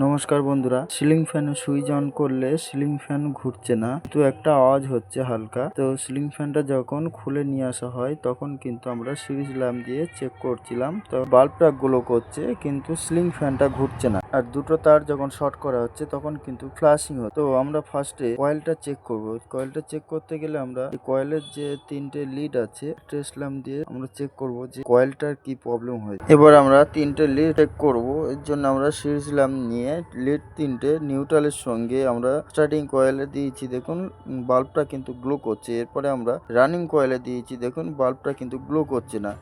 নমস্কার বন্ধুরা, সিলিং ফ্যানে সুইচ অন করলে সিলিং ফ্যান ঘুরছে না তো একটা আওয়াজ হচ্ছে হালকা। তো সিলিং ফ্যানটা যখন খুলে নিয়ে আসা হয়, তখন কিন্তু আমরা সিরিজ ল্যাম্প দিয়ে চেক করছিলাম। তো বাল্বটা গ্লো করছে, কিন্তু সিলিং ফ্যানটা ঘুরছে না। আর দুটো তার যখন শর্ট করা হচ্ছে, তখন কিন্তু ফ্লাশিং হচ্ছে। তো আমরা ফার্স্টে কয়েলটা চেক করব। কয়েলটা চেক করতে গেলে আমরা কয়েলের যে তিনটে লিড আছে ট্রেস ল্যাম্প দিয়ে আমরা চেক করব যে কয়েলটার কি প্রবলেম হয়েছে। এবার আমরা তিনটে লিড চেক করব। এর জন্য আমরা সিরিজ ল্যাম্প নিয়ে লিড তিনটে নিউট্রালের সঙ্গে আমরা স্টার্টিং কয়েলে দিয়েছি, দেখুন, বাল্বটা কিন্তু গ্লো করছে। এরপরে আমরা রানিং কয়েলে দিয়েছি, দেখুন, বাল্বটা কিন্তু গ্লো করছে না।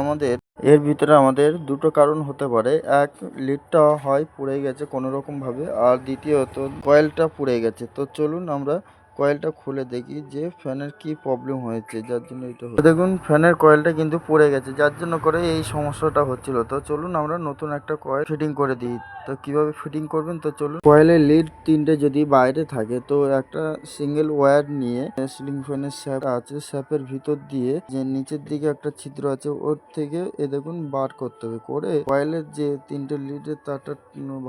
আমাদের, এর ভিতরে আমাদের দুটো কারণ হতে পারে। এক, লিডটা হয় পুড়ে গেছে কোনো রকমভাবে আর দ্বিতীয়ত, কয়েলটা পুড়ে গেছে। তো চলুন আমরা কয়েলটা খুলে দেখি যে ফ্যানের কি প্রবলেম হয়েছে, যার জন্য এটা দেখুন, ফ্যানের কয়েলটা কিন্তু পড়ে গেছে, যার জন্য করে এই সমস্যাটা হচ্ছিল। তো চলুন আমরা নতুন একটা কয়েল ফিটিং করে দিই। তো কীভাবে ফিটিং করবেন? তো চলুন। কয়েলের লিড তিনটে যদি বাইরে থাকে, তো একটা সিঙ্গেল ওয়্যার নিয়ে সিলিং ফ্যানের স্যাপ আছে স্যাপের ভিতর দিয়ে যে নিচের দিকে একটা ছিদ্র আছে, ওর থেকে এ দেখুন বার করতে হবে। করে কয়েলের যে তিনটে লিডের তারটা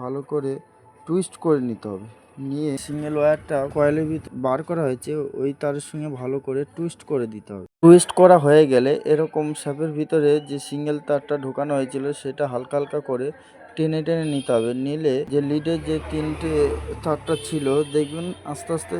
ভালো করে টুইস্ট করে নিতে হবে। নিয়ে সিঙ্গেল ওয়্যারটা কয়েলের ভিতর বার করা হয়েছে, ওই তারের সঙ্গে ভালো করে টুইস্ট করে দিতে হবে। টুইস্ট করা হয়ে গেলে এরকম শ্যাপের ভিতরে যে সিঙ্গেল তারটা ঢোকানো হয়েছিল, সেটা হালকা হালকা করে টেনে টেনে নিতে হবে। নিলে যে লিডের যে তিনটে তারটা ছিল, দেখবেন আস্তে আস্তে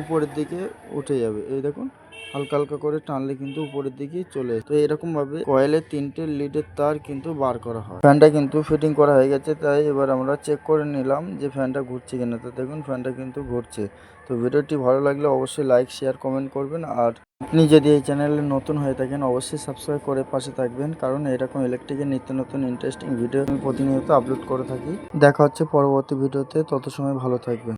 উপরের দিকে উঠে যাবে। এই দেখুন। হালকা হালকা করে টানলে কিন্তু উপরের দিকে চলে। তো এরকম ভাবে কয়েলের তিনটে লিডের তার কিন্তু বার করা হয়। ফ্যানটা কিন্তু ফিটিং করা হয়ে গেছে, তাই এবার আমরা চেক করে নিলাম যে ফ্যানটা ঘুরছে কিনা। তো দেখুন ফ্যানটা কিন্তু ঘুরছে। তো ভিডিওটি ভালো লাগলে অবশ্যই লাইক শেয়ার কমেন্ট করবেন। আর আপনি যদি এই চ্যানেলে নতুন হয়ে থাকেন, অবশ্যই সাবস্ক্রাইব করে পাশে থাকবেন। কারণ এরকম ইলেকট্রিকের নিত্য নতুন ইন্টারেস্টিং ভিডিও আমি প্রতিনিয়ত আপলোড করে থাকি। দেখা হচ্ছে পরবর্তী ভিডিওতে তত সময় ভালো থাকবেন।